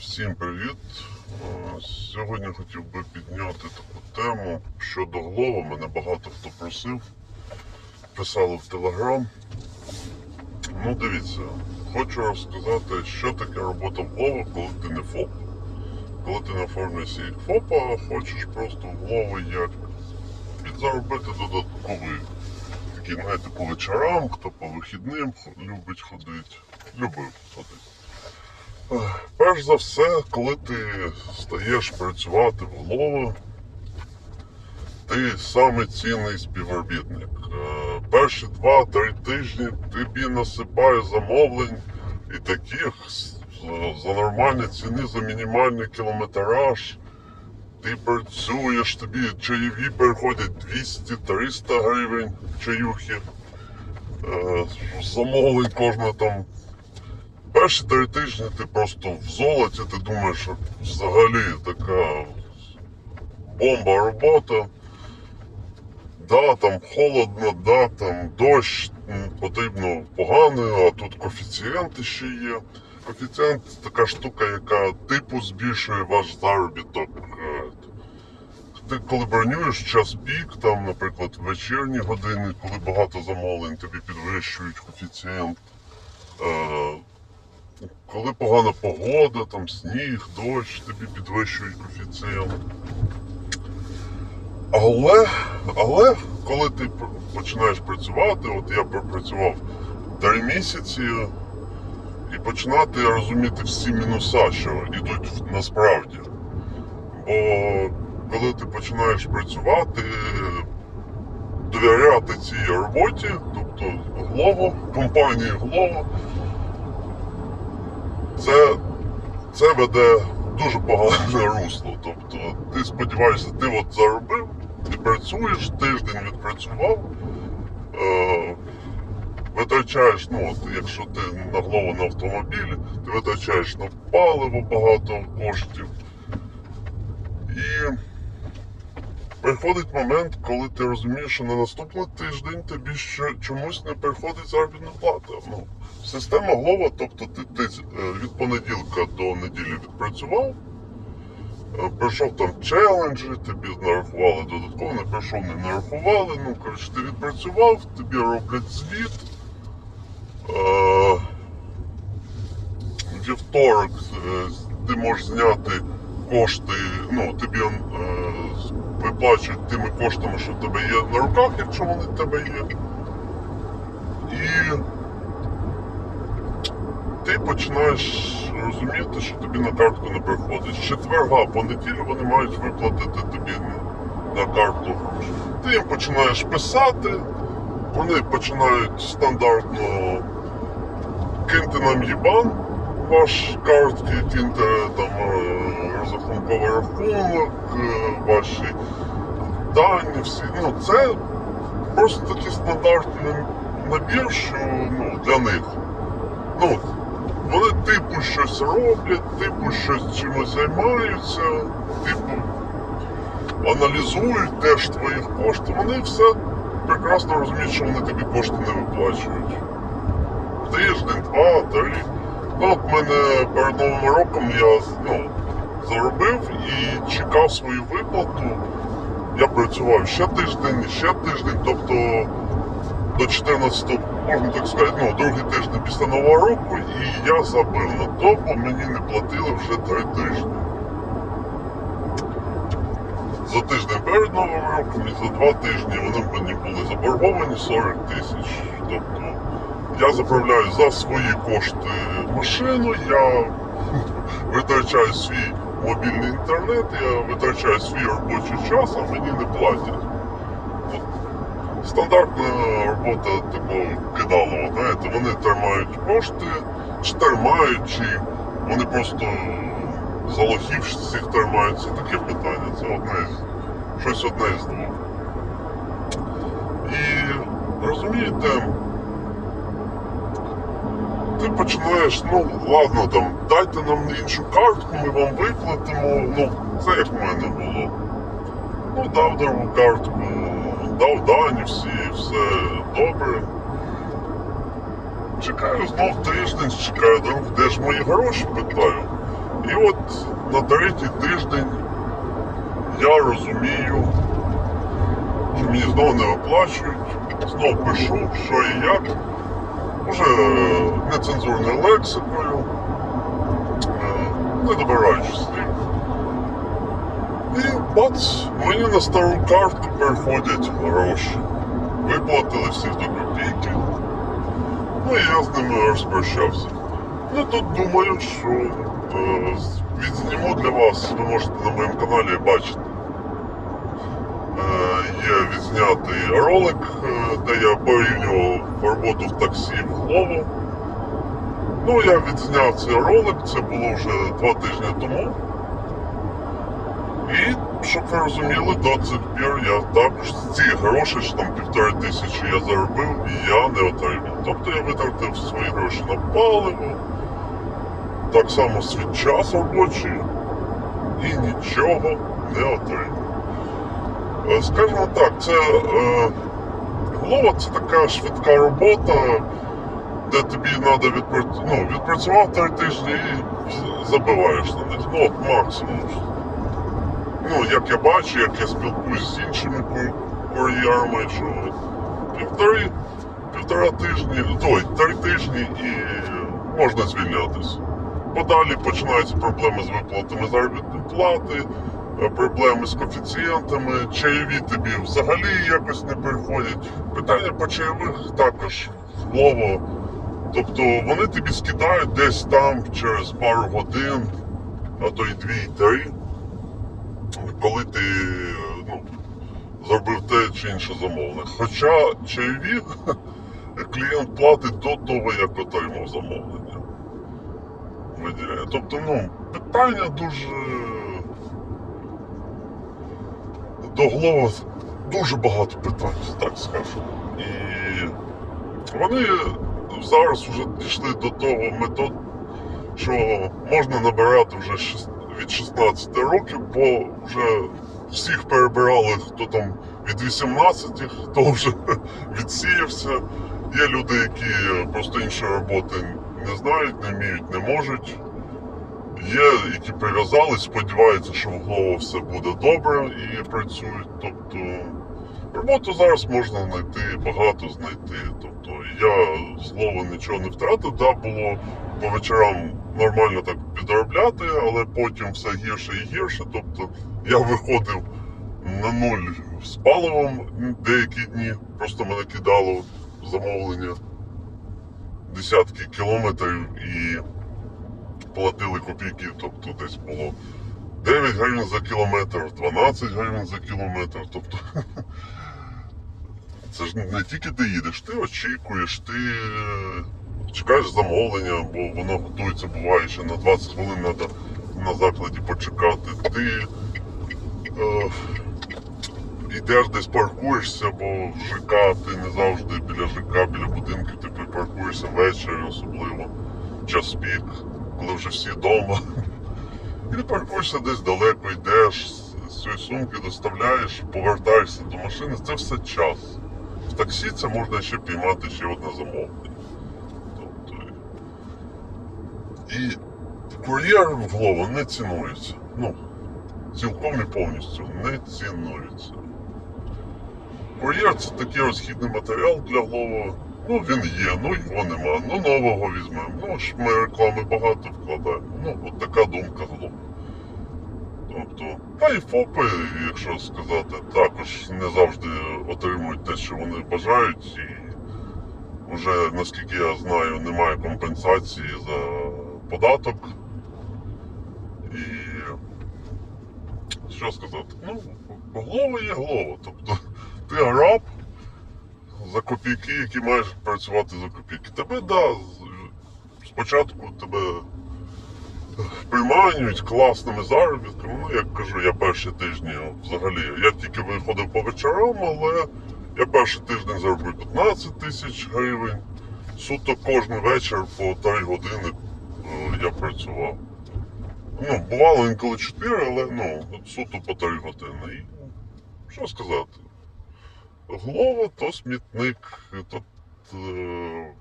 Всім привіт! Е, Сьогодні хотів би підняти таку тему щодо Глова. Мене багато хто просив, писали в Телеграм. Ну, дивіться, хочу розказати, що таке робота в Глова, коли ти не ФОП. Коли ти на формі як ФОПа, а хочеш просто в Глови як підзаробити додатковий такий, знаєте, по вечорам, хто по вихідним любить ходити, любив ходити. Перш за все, коли ти стаєш працювати в голову, ти самий цінний співробітник. Е, Перші два-три тижні тобі насипає замовлень і таких за нормальні ціни, за мінімальний кілометраж. Ти працюєш, тобі чаєві переходять 200-300 гривень чаюхи. Е, Замовлень кожна там Перші три тижні ти просто в золоті, ти думаєш, що взагалі така бомба робота. Да, там холодно, да, там дощ, потрібно погано, а тут коефіцієнти ще є. Коефіцієнт така штука, яка типу збільшує ваш заробіток. Е, Ти коли бронюєш час пік, там, наприклад, вечірні години, коли багато замовлень, тобі підвищують коефіцієнт. Коли погана погода, там сніг, дощ, тобі підвищують коефіцієнт. Але, але коли ти починаєш працювати, от я пропрацював три місяці і починати розуміти всі мінуса, що йдуть насправді. Бо коли ти починаєш працювати, довіряти цій роботі, тобто Глово, компанії Глово, це, це веде дуже погане русло. Тобто ти сподіваєшся, ти от заробив, ти працюєш, тиждень відпрацював, е, витрачаєш, ну от якщо ти на голову на автомобілі, ти витрачаєш на паливо багато коштів. І приходить момент, коли ти розумієш, що на наступний тиждень тобі ще чомусь не приходить заробітна плата. Ну, система Глова, тобто ти, ти е, від понеділка до неділі відпрацював, е, пройшов там челенджі, тобі нарахували додатково, не пройшов, не нарахували. Ну, коротше, ти відпрацював, тобі роблять звіт. Е, Вівторок ти можеш зняти кошти, ну, тобі е, виплачують тими коштами, що в тебе є на руках, якщо вони в тебе є. І ти починаєш розуміти, що тобі на картку не приходить. З четверга по неділю вони мають виплатити тобі на карту гроші. Ти їм починаєш писати, вони починають стандартно киньте нам їбан ваш картки, киньте там е, рахунок, е, ваші дані, всі. Ну, це просто такий стандартний набір, що ну, для них. Ну, вони типу щось роблять, типу щось чимось займаються, типу аналізують теж твоїх коштів. Вони все прекрасно розуміють, що вони тобі кошти не виплачують. Тиждень, два, три. Ну, от мене перед Новим роком я ну, заробив і чекав свою виплату. Я працював ще тиждень, ще тиждень, тобто до 14, можна так сказати, ну, другий тиждень після Нового року, і я забив на то, бо мені не платили вже три тижні. За тиждень перед Новим роком і за два тижні вони мені були заборговані 40 тисяч. Тобто я заправляю за свої кошти машину, я витрачаю свій мобільний інтернет, я витрачаю свій робочий час, а мені не платять. От Стандартна робота такого кидалова, знаєте, вони тримають кошти, чи тримають, чи вони просто за лохів всіх тримають. Це таке питання, це одне з щось одне з двох. І розумієте, ти починаєш, ну ладно, там, дайте нам іншу картку, ми вам виплатимо. Ну, це як в мене було. Ну, дав другу картку, дав дані всі, все добре. Чекаю знов тиждень, чекаю друг, де ж мої гроші, питаю. І от на третій тиждень я розумію, що мені знову не виплачують, знову пишу, що і як, уже нецензурною лексикою, е, не добираючи слів. І бац, мені на стару картку переходять гроші. Виплатили всіх до копійки. Ну і я з ними розпрощався. Ну тут думаю, що е, відзніму для вас, ви можете на моєму каналі бачити. Є відзнятий ролик, е, де я порівнював роботу в таксі в Глову. Ну, я відзняв цей ролик, це було вже два тижні тому. І щоб ви розуміли, до цих пір я також ці гроші, що там півтори тисячі я заробив, я не отримав. Тобто я витратив свої гроші на паливо, так само свій час робочий і нічого не отримав. Е, Скажімо так, це е, голова це така швидка робота, де тобі треба відпрацювати, ну, відпрацював три тижні і забиваєш на них. Ну, от максимум. Ну, як я бачу, як я спілкуюсь з іншими ку- кур'єрами, що півтори, півтора тижні, той, три тижні і можна звільнятися. Подалі починаються проблеми з виплатами заробітної плати, проблеми з коефіцієнтами, чайові тобі взагалі якось не приходять. Питання по чайових також влово. Тобто вони тобі скидають десь там через пару годин, а то й дві, три, коли ти ну, зробив те чи інше замовлення. Хоча чайові клієнт платить до того, як отримав замовлення виділяє. Тобто, ну, питання дуже до голови дуже багато питань, так скажу. І вони зараз вже дійшли до того метод, що можна набирати вже від 16 років, бо вже всіх перебирали, хто там від 18, хто вже відсіявся. Є люди, які просто іншої роботи не знають, не вміють, не можуть. Є, які прив'язались, сподіваються, що в голову все буде добре і працюють. Тобто роботу зараз можна знайти, багато знайти. Тобто я голови нічого не втратив. Да, було по вечорам нормально так підробляти, але потім все гірше і гірше. Тобто я виходив на нуль з паливом деякі дні, просто мене кидало замовлення десятки кілометрів і платили копійки, тобто десь було 9 гривень за кілометр, 12 гривень за кілометр. Тобто це ж не тільки ти їдеш, ти очікуєш, ти е, чекаєш замовлення, бо воно готується, буває ще на 20 хвилин треба на закладі почекати. Ти е, йдеш десь паркуєшся, бо в ЖК ти не завжди біля ЖК, біля будинків ти паркуєшся ввечері, особливо час пік, коли вже всі вдома. І ти паркуєшся десь далеко, йдеш, з цієї сумки доставляєш, повертаєшся до машини. Це все час. В таксі це можна ще піймати ще одне замовлення. Тобто, і кур'єр в голову не цінується. Ну, цілком і повністю не цінується. Кур'єр це такий розхідний матеріал для Глова. Ну він є, ну його нема. Ну нового візьмемо. Ну ж ми реклами багато вкладаємо. Ну, от така думка Глова. Тобто, та і ФОПи, якщо сказати, також не завжди отримують те, що вони бажають, і вже наскільки я знаю, немає компенсації за податок. І що сказати? Ну, голова є голова. Тобто ти раб за копійки, які маєш працювати за копійки. Тебе да, спочатку тебе приманюють класними заробітками. Ну, як кажу, я перші тижні взагалі. Я тільки виходив по вечорам, але я перший тиждень заробив 15 тисяч гривень. Суто кожен вечір по 3 години е, я працював. Ну, бувало інколи 4, але ну, суто по 3 години. І що сказати? Глова то смітник, то, е,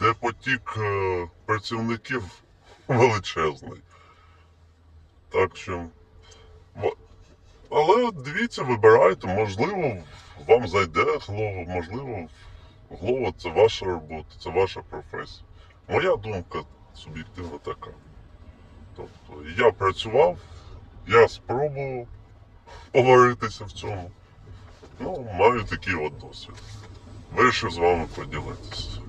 де потік е, працівників величезний. Так що. Але дивіться, вибирайте, можливо, вам зайде Глово, можливо, Глово це ваша робота, це ваша професія. Моя думка суб'єктивно така. Тобто я працював, я спробував поваритися в цьому. Ну, маю такий от досвід. Вирішив з вами поділитися.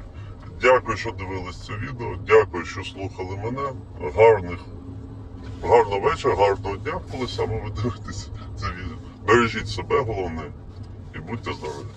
Дякую, що дивились це відео. Дякую, що слухали мене. Гарних, гарного вечора, гарного дня, коли саме ви дивитесь це відео. Бережіть себе головне і будьте здорові.